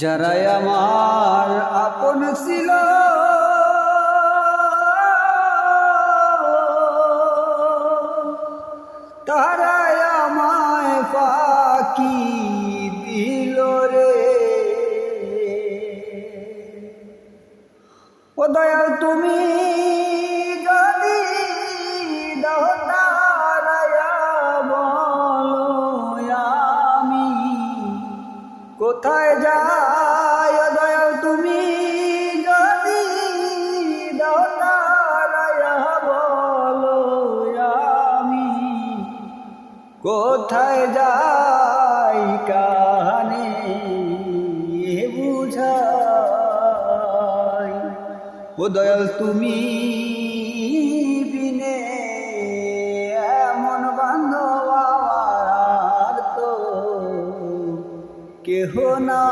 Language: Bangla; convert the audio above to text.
যারাই আমার আপন ছিল। তারাই আমায় ফাঁকি দিল রে। ও দয়াল তুমি যদি দাও কোথায় যায় দয়াল তুমি? যদি আমি। কোথায় যাই কানে বুঝাই। ও দয়াল তুমি কেহ না।